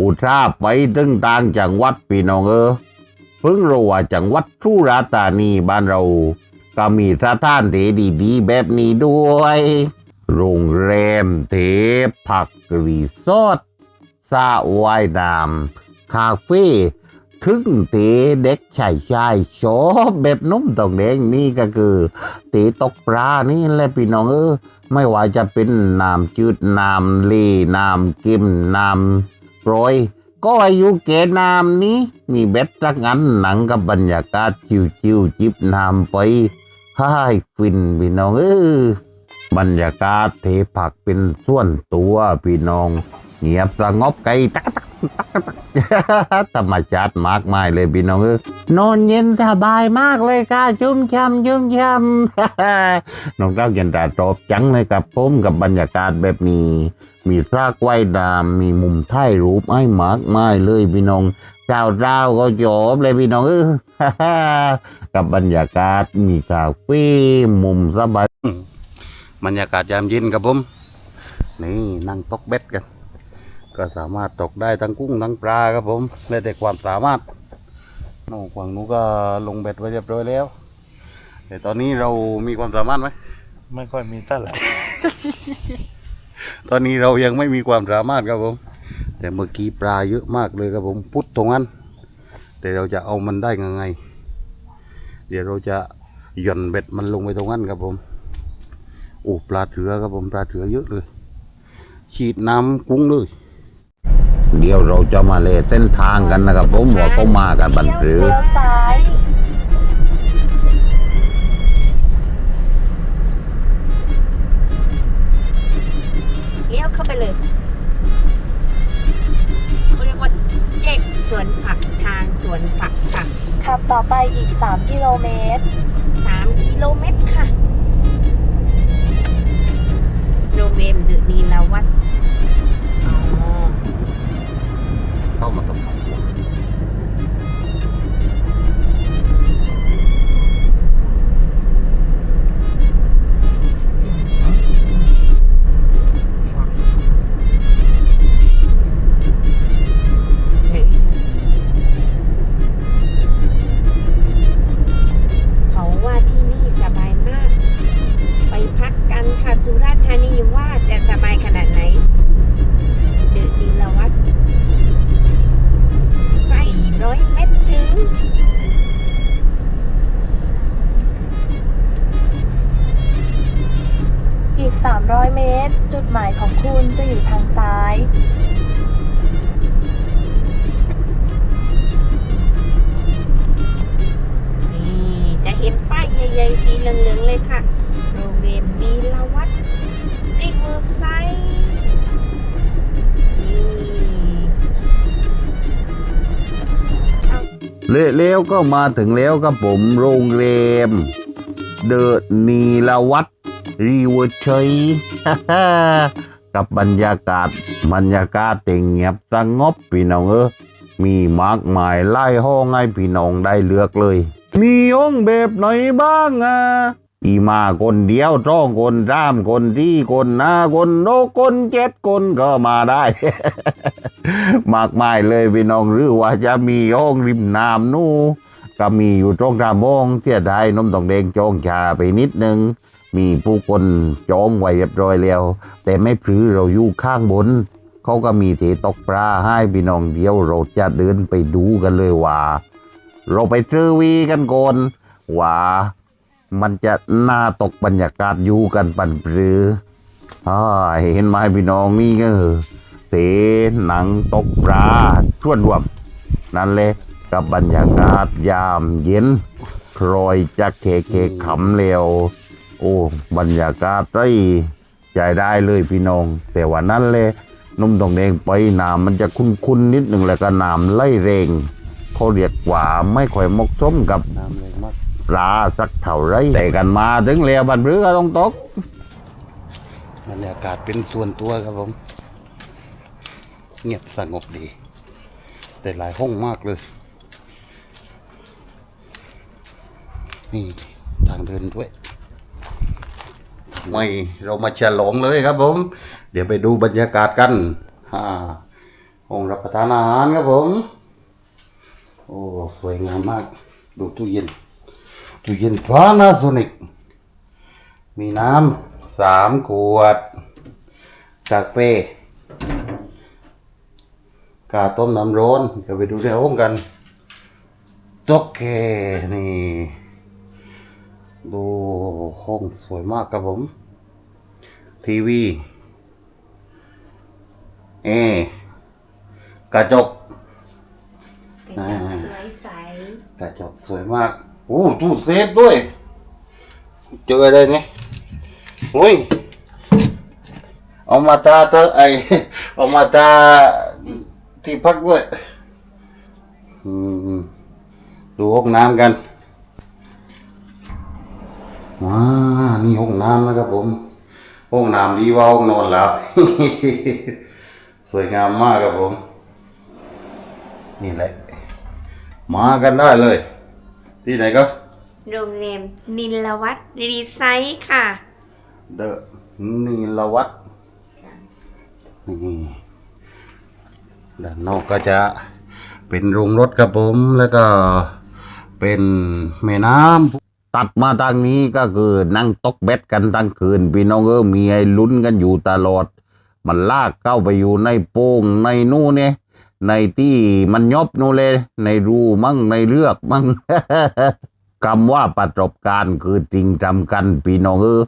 อุตส่าห์ไปถึงต่างจังหวัดพี่น้องเออเพิ่งรู้ว่าจังหวัดสุราษฎร์ธานีบ้านเรา ก็มีสถานที่ดีๆแบบนี้ด้วย โรงแรมเทพักรีสอร์ทสระว่ายน้ำคาเฟ่ถึงเตเด็กชายชายชอบแบบนุ่มตองแดงนี่ก็คือเตตกปลานี่แหละพี่น้องเออ ไม่ว่าจะเป็นน้ำจืดน้ำเลน้ำกิมน้ำโปรยก็อายุเกน้ำนี้ มีเบ็ดสักงั้นหนังกับบรรยากาศชิวๆจิบน้ำไปให้ฟินพี่น้องเออบรรยากาศเทผักเป็นส่วนตัวพี่น้อง เงียบสงบไกลตักตักตักตัก ธรรมชาติมากมายเลยพี่น้องเออนอนเย็นสบายมากเลยค่ะชุ่มช่ำชุ่มช่ำน้องเต้าเย็นตาตอบจังเลยกับผมกับบรรยากาศแบบนี้ มีซากไว้ดามมีมุมถ่ายรูปไอ้มากมายเลยพี่น้องเจ้าเจ้าก็จบเลยพี่น้องเออกับบรรยากาศมีคาเฟ่มุมสบายบรรยากาศยามเย็นครับผมนี่นั่งตกเบ็ดกัน ก็สามารถตกได้ทั้งกุ้งทั้งปลาครับผมแล้วแต่ความสามารถน้องฝั่งนู้นก็ลงเบ็ดไว้เรียบร้อยแล้ว แต่ตอนนี้เรามีความสามารถไหมไม่ค่อยมีเท่าไหร่ ตอนนี้เรายังไม่มีความสามารถครับผม แต่เมื่อกี้ปลาเยอะมากเลยครับผมพุทธตรงนั้น แต่เราจะเอามันได้ยังไง เดี๋ยวเราจะหย่อนเบ็ดมันลงไปตรงนั้นครับผมโอ้ปลาเถือครับผมปลาเถือเยอะเลย ฉีดน้ำกุ้งเลย เดี๋ยวเราจะมาเลเส้นทางกันนะครับผมว่าเขามากันบันหรือเลี้ยวซ้ายเลี้ยวเข้าไปเลยเขาเรียกว่าแยกสวนผักทางสวนผักค่ะขับต่อไปอีก 3 กิโลเมตรสามกิโลเมตรค่ะ ก 300 เมตร จุดหมายของคุณจะอยู่ทางซ้ายนี่จะเห็นป้ายใหญ่ๆสีเหลืองๆเลยค่ะ โรงแรมนีลาวัดริเวอร์ไซด์นี่เอาเร็วๆก็มาถึงแล้วครับผมโรงแรม เดอะนีลวัต รีเวอร์ชัยกับบรรยากาศบรรยากาศเต็งเงียบสงบพี่น้องเออมีมากมายไล่ห้องให้พี่น้องได้เลือกเลย มีห้องแบบไหนบ้างอะอีมาคนเดียวจ้องคนสามคนที่คนหน้าคนโนคนเจ็ดคนก็มาได้ มากมายเลยพี่น้องหรือว่าจะมีห้องริมน้ำนู่นก็มีอยู่ตรงทางมองเที่ยได้นมตองแดงจองชาไปนิดนึง มีผู้คนจองไว้เรียบร้อยแล้ว แต่ไม่พรือเราอยู่ข้างบน เขาก็มีเทตกปลาให้พี่น้องเดียวเราจะเดินไปดูกันเลยว่า เราไปเจอวีกันก่อนว่ามันจะน่าตกบรรยากาศอยู่กันปันปรือเห็นไหมพี่น้องนี่ก็เตะหนังตกปลาชวนรวมนั่นเลยกับบรรยากาศยามเย็นครอยจะเคเคขำเร็ว โอ้บรรยากาศได้ใจได้เลยพี่น้อง แต่ว่านั่นเลยนุ่มตองแดงไปน้ำมันจะคุ้นๆนิดหนึ่งแล้วก็น้ำไล่เรงเขาเรียกว่าไม่ค่อยมกสมกับปลาสักเท่าไรแต่กันมาถึงแล้วบันเรือต้องตกบรรยากาศเป็นส่วนตัวครับผม เงียบสงบดี แต่หลายห้องมากเลย นี่ทางเดินด้วย ไม่เรามาฉลองเลยครับผม เดี๋ยวไปดูบรรยากาศกันฮ่าห้องรับประทานอาหารครับผม โอ้สวยงามมาก ดูตู้เย็นตู้เย็นพานาโซนิกมีน้ำสามขวดกาแฟกาต้มน้ำร้อนเดี๋ยวไปดูในห้องกันโต๊ะแกนี่ดูห้องสวยมากครับผม ทีวีเอกระจกเป็นแบบสวยใสกระจกสวยมากโอ้ตู้เซฟด้วย เจออะไรเนี่ยโอ้ยเอามาตาเตอไอเอามาตาที่พักด้วยอืมดูห้องน้ำกันว้านี่ห้องน้ำนะครับผม ห้องน้ำดีกว่าห้องนอนแล้วสวยงามมากครับผม นี่แหละ มากันได้เลย ที่ไหนก็โรงแรมนิลวัตรีไซต์ค่ะ เดอะนีลวัตนี่ด้านนอกก็จะเป็นโรงรถครับผม แล้วก็เป็นแม่น้ำ ตัดมาทางนี้ก็คือนั่งตกเบ็ดกันทั้งคืน พี่น้องเออมีไอ้ลุ้นกันอยู่ตลอด มันลากเข้าไปอยู่ในโป่งในนู่นเนี่ยในที่มันยบนู่นเลย ในรูมั่งในเลือกมั่งคำว่าประสบการณ์คือจริงจำกันพี่น้องเออ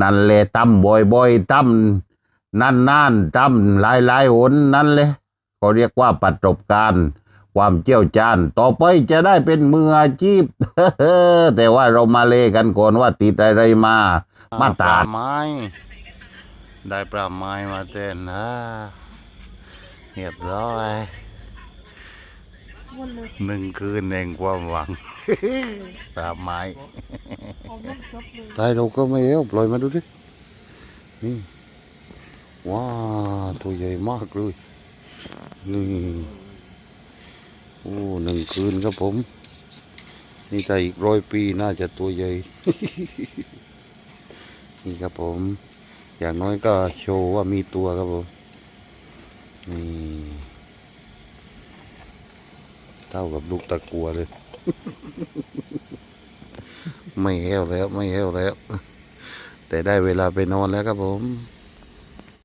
นั่นแหละตั้มบ่อยๆตั้มนั่นนั่นๆตั้มหลายหลายๆหนนั่นเลยก็เรียกว่าประสบการณ์ ความเจียวจานต่อไปจะได้เป็นมืออาชีพแต่ว่าเรามาเลกันก่อนว่าติดอะไรมามาตาไม้ได้ปลาไม้มาเต้นนะเรียบร้อยหนึ่งคืนแห่งความหวังปลาไม้ได้เราก็ไม่เอวปล่อยมาดูดินี่ว้าตัวใหญ่มากเลยนี่ โอ้หนึ่งคืนครับผม นี่ถ้าอีกร้อยปีน่าจะตัวใหญ่ นี่ครับผม อย่างน้อยก็โชว์ว่ามีตัวครับผม นี่เท่ากับลูกตะกัวเลย ไม่แห้วแล้ว ไม่แห้วแล้ว แต่ได้เวลาไปนอนแล้วครับผม